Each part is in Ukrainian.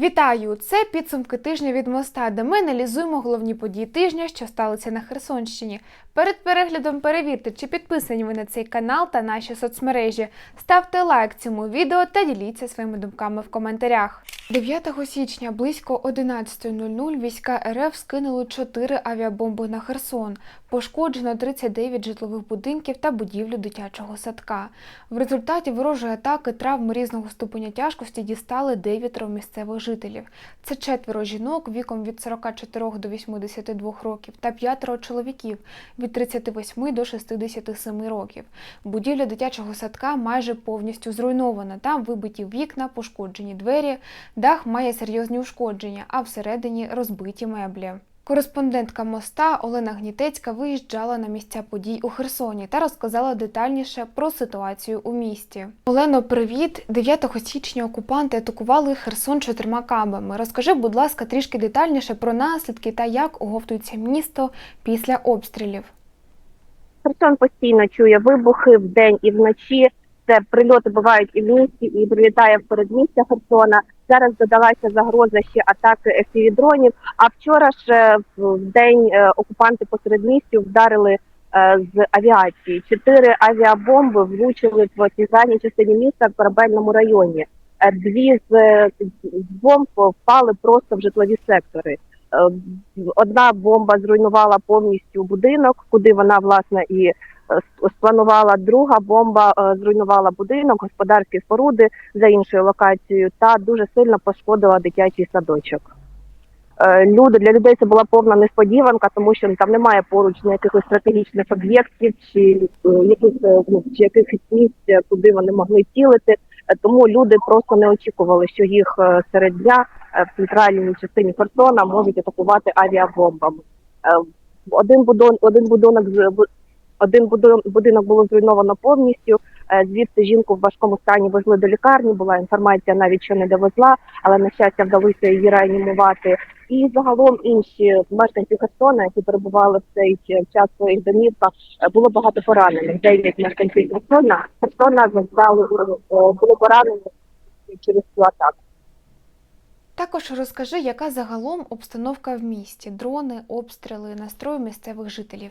Вітаю! Це підсумки тижня від моста, де ми аналізуємо головні події тижня, що сталися на Херсонщині. Перед переглядом перевірте, чи підписані ви на цей канал та наші соцмережі. Ставте лайк цьому відео та діліться своїми думками в коментарях. 9 січня близько 11.00 війська РФ скинули 4 авіабомби на Херсон. Пошкоджено 39 житлових будинків та будівлю дитячого садка. В результаті ворожої атаки травм різного ступеня тяжкості дістали дев'ятеро місцевих жителів. Це четверо жінок віком від 44 до 82 років та п'ятеро чоловіків від 38 до 67 років. Будівля дитячого садка майже повністю зруйнована. Там вибиті вікна, пошкоджені двері, дах має серйозні ушкодження, а всередині розбиті меблі. Кореспондентка моста Олена Гнітецька виїжджала на місця подій у Херсоні та розказала детальніше про ситуацію у місті. Олено, привіт! 9 січня окупанти атакували Херсон чотирма кабами. Розкажи, будь ласка, трішки детальніше про наслідки та як оговтується місто після обстрілів. Херсон постійно чує вибухи вдень і вночі. Це прильоти бувають і в місті, і прилітає в передмістя Херсона. Зараз додалася загроза ще атаки FPV-дронів. А вчора ж е, в день е, окупанти посеред містю вдарили е, з авіації. Чотири авіабомби влучили в центральній частині міста в корабельному районі. Дві з бомб впали просто в житлові сектори. Одна бомба зруйнувала повністю будинок, куди вона власне і спланувала. Друга бомба е, зруйнувала будинок, господарські споруди за іншою локацією та дуже сильно пошкодила дитячий садочок. Е, Люди для людей це була повна несподіванка, тому що там немає поруч якихось стратегічних об'єктів чи е, якихось ну, чи якихось місць, куди вони могли цілити. Тому люди просто не очікували, що їх серед дня в центральній частині Херсона можуть атакувати авіабомбами. Один будон, один будинок один будин- будинок було зруйновано повністю. Е, Звідси жінку в важкому стані везли до лікарні. Була інформація навіть що не довезла, але на щастя вдалося її реанімувати. І загалом інші мешканці Херсона, які перебували в цей час в своїх домівках, е, було багато поранених. Дев'ять мешканців Херсона Херсона зазнали е, були поранені через цю атаку. Також розкажи, яка загалом обстановка в місті: дрони, обстріли, настрої місцевих жителів.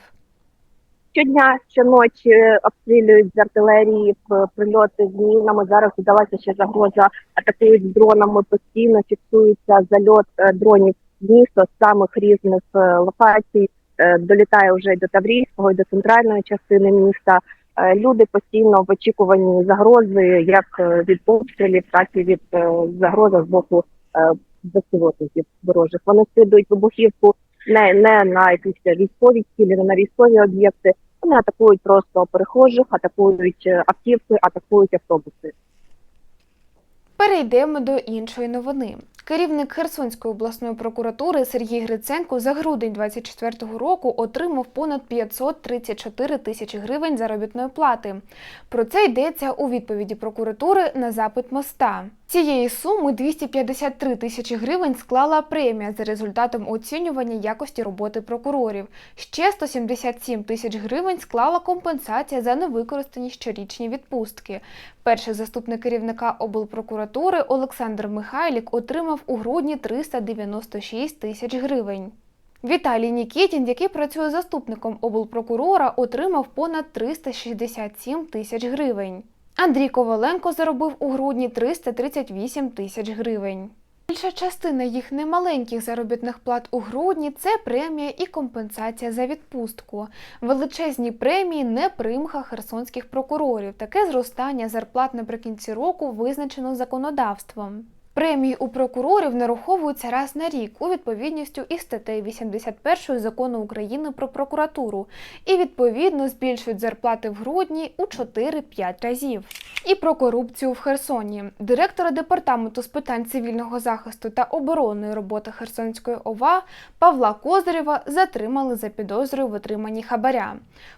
Щодня, щоночі обстрілюють з артилерії в прильоти з мінами. Зараз додалася ще загроза атакують дронами. Постійно фіксується зальот е, дронів в місто з самих різних е, локацій. Е, Долітає вже й до Таврійського, і до центральної частини міста. Люди постійно в очікуванні загрози, як від обстрілів, так і від загрози з боку безпілотників ворожих. Вони скидують вибухівку не, не на якісь військові цілі, не на військові об'єкти. Вони атакують просто перехожих, атакують е, автівки, атакують автобуси. Перейдемо до іншої новини. Керівник Херсонської обласної прокуратури Сергій Гриценко за грудень 2024 року отримав понад 534 тисячі гривень заробітної плати. Про це йдеться у відповіді прокуратури на запит моста. Цієї суми 253 тисячі гривень склала премія за результатом оцінювання якості роботи прокурорів. Ще 177 тисяч гривень склала компенсація за невикористані щорічні відпустки. Перший заступник керівника облпрокуратури Олександр Михайлік отримав у грудні 396 тисяч гривень. Віталій Нікітін, який працює заступником облпрокурора, отримав понад 367 тисяч гривень. Андрій Коваленко заробив у грудні 338 тисяч гривень. Більша частина їх немаленьких заробітних плат у грудні це премія і компенсація за відпустку. Величезні премії не примха херсонських прокурорів. Таке зростання зарплат наприкінці року визначено законодавством. Премії у прокурорів нараховуються раз на рік у відповідністю із статтею 81 закону України про прокуратуру і відповідно збільшують зарплати в грудні у 4-5 разів. І про корупцію в Херсоні. Директора департаменту з питань цивільного захисту та оборонної роботи Херсонської ОВА Павла Козирєва затримали за підозрою в отриманні хабаря.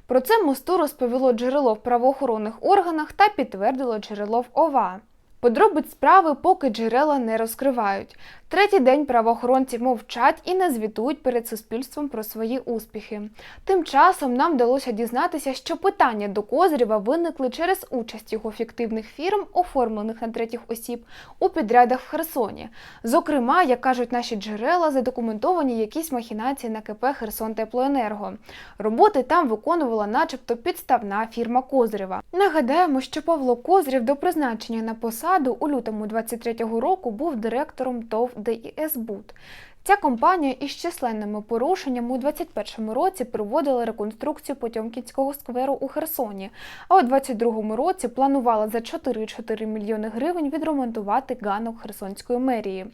Про це мосту розповіло джерело в правоохоронних органах та підтвердило джерело в ОВА. Подробиць справи поки джерела не розкривають. Третій день правоохоронці мовчать і не звітують перед суспільством про свої успіхи. Тим часом нам вдалося дізнатися, що питання до Козирєва виникли через участь його фіктивних фірм, оформлених на третіх осіб, у підрядах в Херсоні. Зокрема, як кажуть наші джерела, задокументовані якісь махінації на КП Херсон Теплоенерго. Роботи там виконувала, начебто, підставна фірма Козирєва. Нагадаємо, що Павло Козирєв до призначення на посаду у лютому 23-го року був директором ТОВ ДІС «Буд». Ця компанія із численними порушеннями у 2021 році проводила реконструкцію Потьомкінського скверу у Херсоні, а у 2022 році планувала за 4,4 мільйони гривень відремонтувати ганок Херсонської мерії.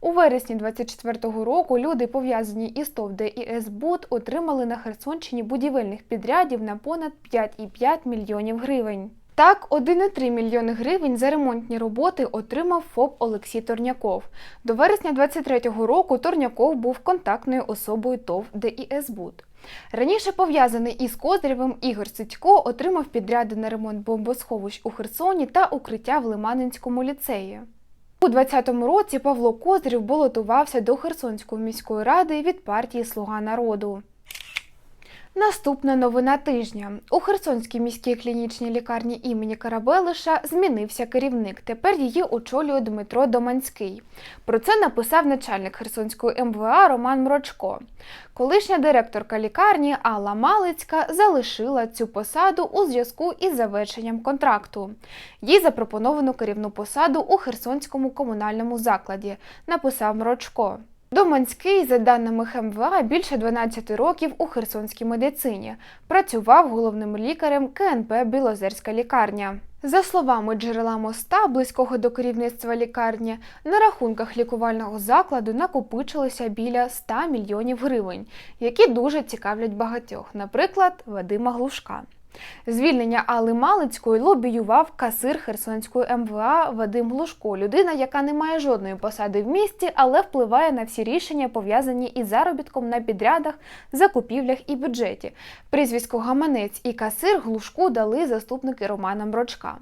У вересні 2024 року люди, пов'язані із ТОВ ДІС «Буд», отримали на Херсонщині будівельних підрядів на понад 5,5 мільйонів гривень. Так, 1,3 мільйони гривень за ремонтні роботи отримав ФОП Олексій Торняков. До вересня 23-го року Торняков був контактною особою ТОВ ДІС «Буд». Раніше пов'язаний із Козирєвим Ігор Сидько отримав підряди на ремонт бомбосховищ у Херсоні та укриття в Лиманинському ліцеї. У 2020 році Павло Козирєв балотувався до Херсонської міської ради від партії Слуга народу. Наступна новина тижня. У Херсонській міській клінічній лікарні імені Карабелиша змінився керівник. Тепер її очолює Дмитро Доманський. Про це написав начальник Херсонської МВА Роман Мрочко. Колишня директорка лікарні Алла Малицька залишила цю посаду у зв'язку із завершенням контракту. Їй запропоновано керівну посаду у Херсонському комунальному закладі, написав Мрочко. Доманський, за даними ХМВА, більше 12 років у херсонській медицині. Працював головним лікарем КНП Білозерська лікарня. За словами джерела моста, близького до керівництва лікарні, на рахунках лікувального закладу накопичилося біля 100 мільйонів гривень, які дуже цікавлять багатьох, наприклад, Вадима Глушка. Звільнення Алли Малицької лобіював касир Херсонської МВА Вадим Глушко, людина, яка не має жодної посади в місті, але впливає на всі рішення, пов'язані із заробітком на підрядах, закупівлях і бюджеті. Прізвисько Гаманець і касир Глушку дали заступники Романа Мрочка.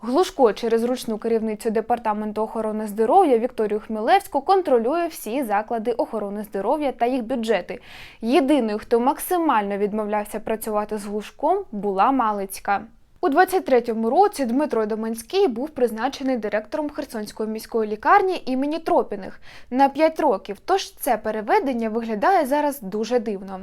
Глушко через ручну керівницю департаменту охорони здоров'я Вікторію Хмілевську контролює всі заклади охорони здоров'я та їх бюджети. Єдиною, хто максимально відмовлявся працювати з Глушком, була Малицька. У 23-му році Дмитро Доманський був призначений директором Херсонської міської лікарні імені Тропіних на 5 років. Тож це переведення виглядає зараз дуже дивно.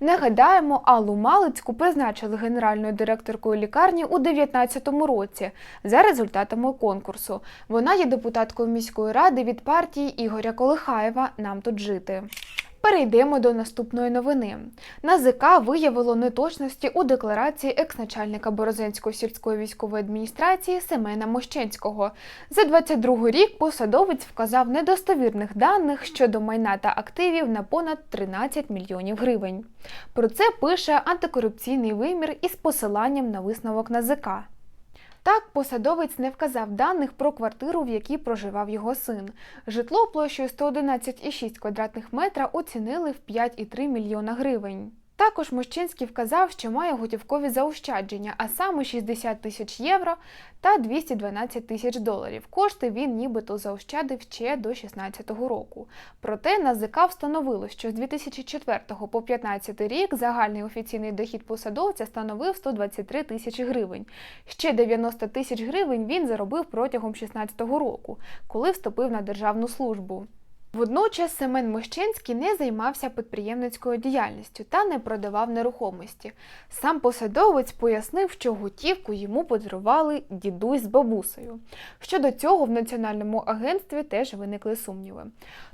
Нагадаємо, Аллу Малицьку призначили генеральною директоркою лікарні у 19-му році за результатами конкурсу. Вона є депутаткою міської ради від партії Ігоря Колихаєва. Нам тут жити. Перейдемо до наступної новини. НАЗК виявило неточності у декларації екс-начальника Борозенської сільської військової адміністрації Семена Мощенського. За 22 рік посадовець вказав недостовірних даних щодо майна та активів на понад 13 мільйонів гривень. Про це пише антикорупційний вимір із посиланням на висновок НАЗК. Так, посадовець не вказав даних про квартиру, в якій проживав його син. Житло площею 111,6 квадратних метра оцінили в 5,3 мільйона гривень. Також Мощинський вказав, що має готівкові заощадження, а саме 60 тисяч євро та 212 тисяч доларів. Кошти він нібито заощадив ще до 2016 року. Проте НАЗК встановило, що з 2004 по 2015 рік загальний офіційний дохід посадовця становив 123 тисячі гривень. Ще 90 тисяч гривень він заробив протягом 2016 року, коли вступив на державну службу. Водночас Семен Мощинський не займався підприємницькою діяльністю та не продавав нерухомості. Сам посадовець пояснив, що готівку йому подарували дідусь з бабусею. Щодо цього в національному агентстві теж виникли сумніви.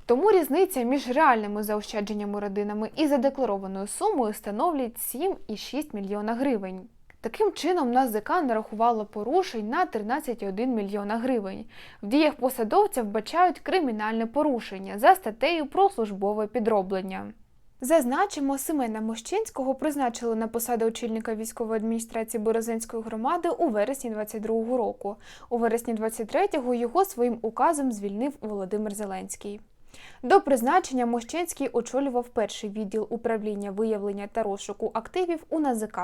Тому різниця між реальними заощадженнями родинами і задекларованою сумою становлять 7,6 мільйона гривень. Таким чином, НАЗК нарахувало порушень на 13,1 мільйона гривень. В діях посадовця вбачають кримінальне порушення за статтею про службове підроблення. Зазначимо, Семена Мощинського призначили на посаду очільника військової адміністрації Борозенської громади у вересні 22-го року. У вересні 23-го його своїм указом звільнив Володимир Зеленський. До призначення Мощинський очолював перший відділ управління виявлення та розшуку активів у НАЗК.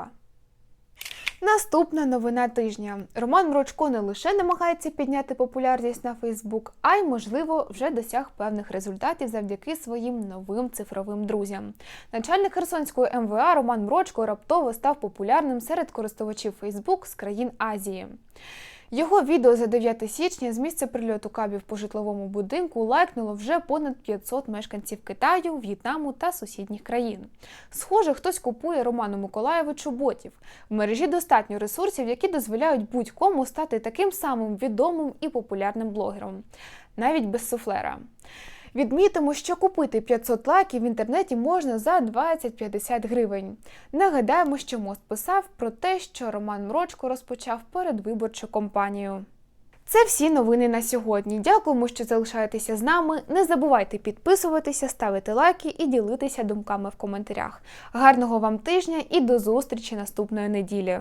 Наступна новина тижня. Роман Мрочко не лише намагається підняти популярність на Фейсбук, а й, можливо, вже досяг певних результатів завдяки своїм новим цифровим друзям. Начальник Херсонської МВА Роман Мрочко раптово став популярним серед користувачів Фейсбук з країн Азії. Його відео за 9 січня з місця прильоту кабів по житловому будинку лайкнуло вже понад 500 мешканців Китаю, В'єтнаму та сусідніх країн. Схоже, хтось купує Роману Миколаєвичу ботів. В мережі достатньо ресурсів, які дозволяють будь-кому стати таким самим відомим і популярним блогером, навіть без суфлера. Відмітимо, що купити 500 лайків в інтернеті можна за 20-50 гривень. Нагадаємо, що мост писав про те, що Роман Мрочко розпочав передвиборчу кампанію. Це всі новини на сьогодні. Дякуємо, що залишаєтеся з нами. Не забувайте підписуватися, ставити лайки і ділитися думками в коментарях. Гарного вам тижня і до зустрічі наступної неділі!